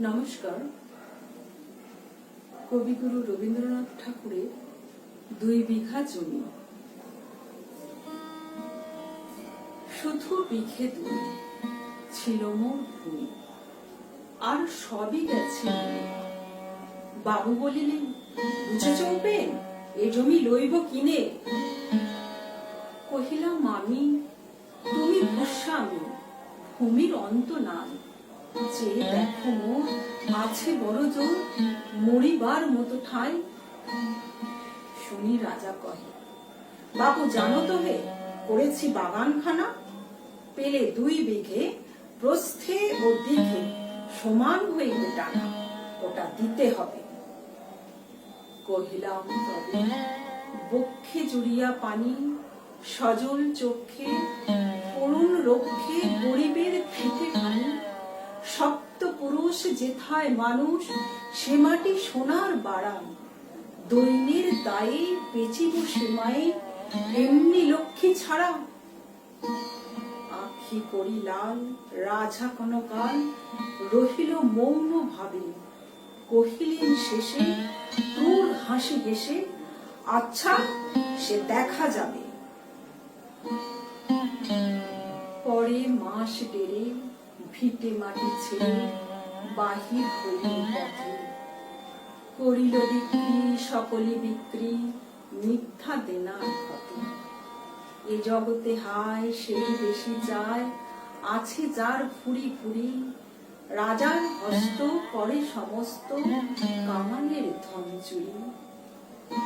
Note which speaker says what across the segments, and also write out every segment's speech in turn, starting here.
Speaker 1: নমস্কার। কবিগুরু রবীন্দ্রনাথ ঠাকুরের দুই বিঘা জমি। শুধু বিঘে দুই ছিল মোর ভূমি। আর সবই গেছে। বাবু বলিলেন, বুঝে চলবে? এ জমি লইব কিনে? কহিলাম, আমি, তুমি ভূস্বামী, ভূমির অন্ত নাই। যে দেখো আছে বড় জোর, মরিবার মতো ঠাই। শুনি রাজা কহে, বাবু, জানো তো হে, করেছি বাগানখানা। পেলে দুই বিঘে, প্রস্থে ও দিঘে সমান হইবে টানা, ওটা দিতে হবে। কহিলাম, তবে বক্ষে জুড়িয়া পানি, সজল চক্ষে করুণ রক্ষে গরিবের ফিতে যেথায় মানুষ সে মাটি সোনার বাড়ান দৈন্যের দায়ে বেচিব সীমায় এমনি লক্ষ্মী ছাড়া। আখি করি লাল, রাজা রহিল মৌন ভাবে। কহিলেন শেষে তোর হাসি হেসে আচ্ছা সে দেখা যাবে। পরে মাস ডেরে ভিটে মাটি ছেড়ে বাহির পথে করিল বিক্রি, সকলে বিক্রি, মিথ্যা দেনার ক্ষতি এ জগতে হায়, সেই বেশি চায়, আছে যার ফুরি ফুরি রাজার হস্ত করে সমস্ত কামানের ধন চুরি।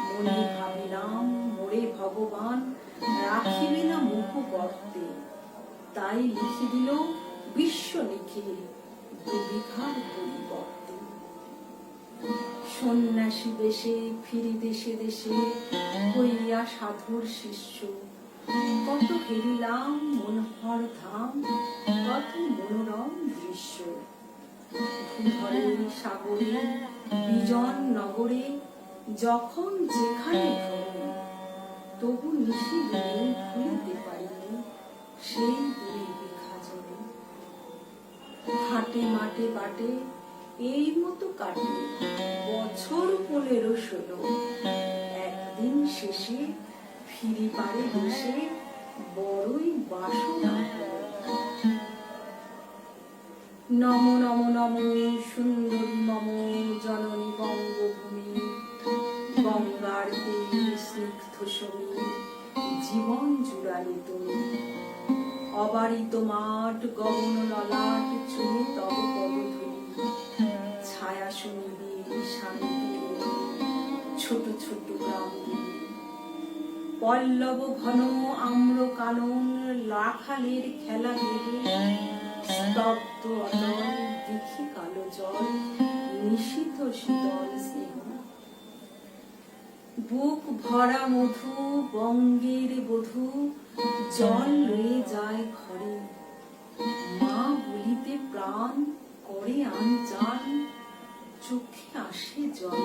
Speaker 1: মনে ভাবিলাম, মোরে ভগবান, রাখিবে না মুখ গর্তে। তাই লিখে দিল বিশ্ব লিখে দুবিঘার পরিবর্তে সন্ন্যাসী বেশে ফিরি দেশে দেশে হইয়া সাধুর শিষ্য। কত হেরিলাম মনোহর ধাম কত মনোরম দৃশ্য। সাগরে, বিজন নগরে, যখন যেখানে তবু নিশি ভুলিতে পারিনি সেই দুই হাটে মাঠে বাটে এই মতো কাটে বছর পনেরো ষোলো। একদিন শেষে ফিরি পারে বসে বড়ই বাসনা নম নম নম, সুন্দরী মম, জননী বঙ্গভূমি, গঙ্গার স্নিগ্ধ সমী, জীবন জুড়ালে তুমি। অবারিত মাঠ গগন ললাট চুনি পল্লব ঘন আম্র কানন লাখালের খেলা স্তব্ধ অতল, দেখি কালো জল নিশীথ শীতল স্নেহ। বুক ভরা মধু, বঙ্গের বধু, জল রয়ে যায় ঘরে। মা বলিতে প্রাণ, করে আনচান চোখে আসে জল।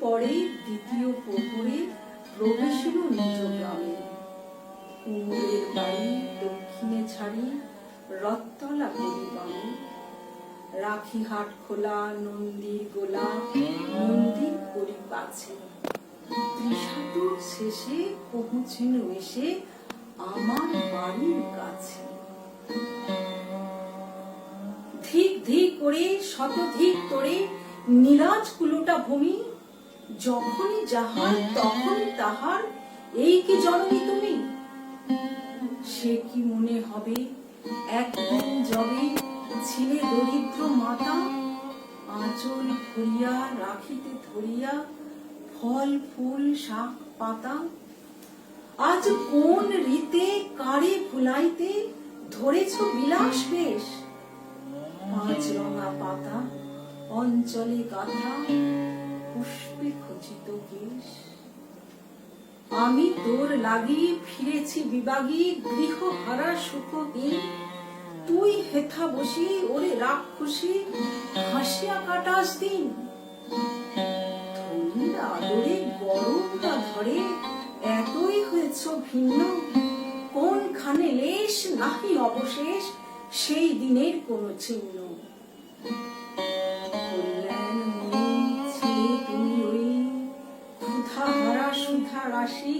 Speaker 1: পরে দ্বিতীয় প্রহরে প্রবেশ এলো নিজ গ্রামে কুমুরের বাড়ি দক্ষিণে ছাড়ি রত্তলা করি রাখি হাট খোলা নন্দীর গোলা, মন্দির করি পাছে ত্রিশাতুর শেষে পৌঁছেন এসে আমার বাড়ির কাছে। ধিক ধিক করে, শতধিক তোরে নীলাজ কুলোটা ভূমি যখনই যাহার তখন তাহার, এই কি জননী তুমি? সে কি মনে হবে? একদিন যবে ছিলে দরিদ্র মাতা, আঁচল ভরিয়া রাখিতে ধরিয়া, ফল, ফুল, শাক, পাতা। আজ কোন রীতে, কারে ফুলাইতে ধরেছ বিলাস বেশ? পাঁচ রঙা পাতা, অঞ্চলে গাথা পুষ্পে খচিত কেশ। আমি তোর লাগি ফিরেছি বিবাগী গৃহ হারা সুখহীন তুই হেথা বসি, ওরে রাক্ষসী, হাসিয়া কাটাস দিন। আদরে গরমটা ধরে, এতই হয়েছ ভিন্ন। কোনখানে লেশ নাহি অবশেষ, সেই দিনের কোনো চিহ্ন। সুধা রাশি,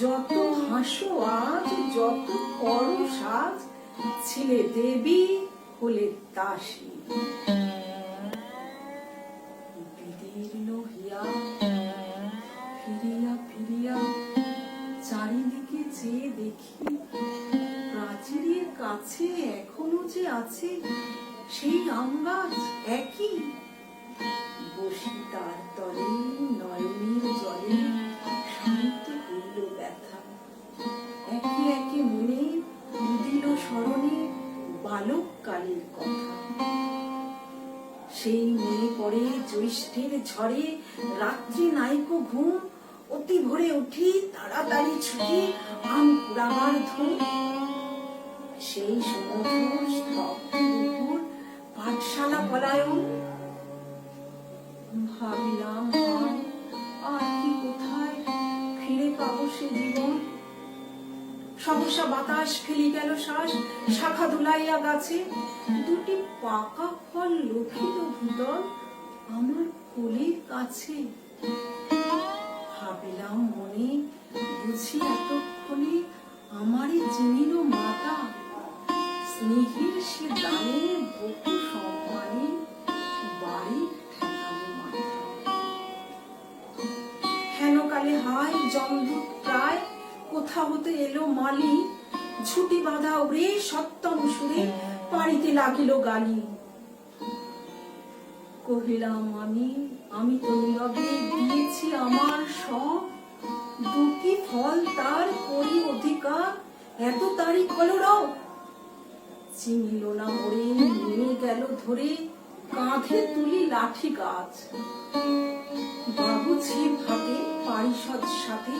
Speaker 1: যত হাসো আজ, যত করো সাজ, ছিলে দেবী হলে দাসী। চারিদিকে দেখি কাছে এখনও যে আছে, সেই আম একই। বসি তার তলে নয়নের জলে সেই মনে পড়ে জ্যৈষ্ঠের ঝড়ে, রাত্রি নাইকো ঘুম, অতি ভোরে উঠি, তাড়াতাড়ি ছুটি, আম কুড়াবার ধুম। সহসা বাতাস ফেলি গেল শ্বাস, শাখা দুলাইয়া গাছে। দুটি পাকা ফল লোভিত ভূতল আমার কোলের কাছে। ভাবিলাম মনে, বুঝি এতক্ষণে আমারই মাতা। স্নেহের সে বহু সম্মানে বাড়ি হেনকালে হায় কোথা হতে এলো মালি ছুটি বাঁধা ওরে সপ্তম সুরে পাড়িতে লাগিল গালি। কহিলাম, আমি আমি তো নীরবে দিয়েছি আমার সব। দুটি ফল তার করি অধিকার এত তারিখ হলো রব চিনিল না মরে নিয়ে গেল ধরে, কাঁধে তুলি লাঠি গাছ। বাবু ছিপ হাতে, পারিষদ সাথে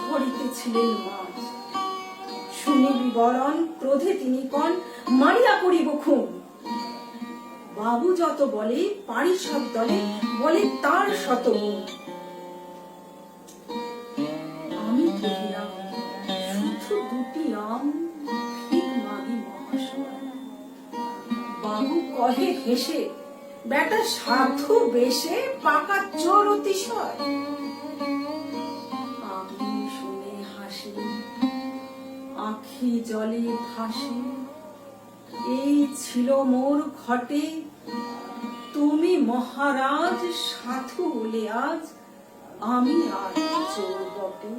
Speaker 1: ধরিতেছিলেন মাছ। শুনে বিবরণ ক্রোধে তিনি কন, মারিয়া করিব খুন? বাবু যত বলে পারিষদ দলে, বলে তার শত আমি কহিলাম, শুধু দুটি আম বাবু কহে হেসে, বেটা সাধু বেশে পাকা চোর অতিশয়। হাসি আখি জলে ভাসে, এই ছিল মোর ঘটে। তুমি মহারাজ, সাধু বলে আজ আমি আর চোর বটে।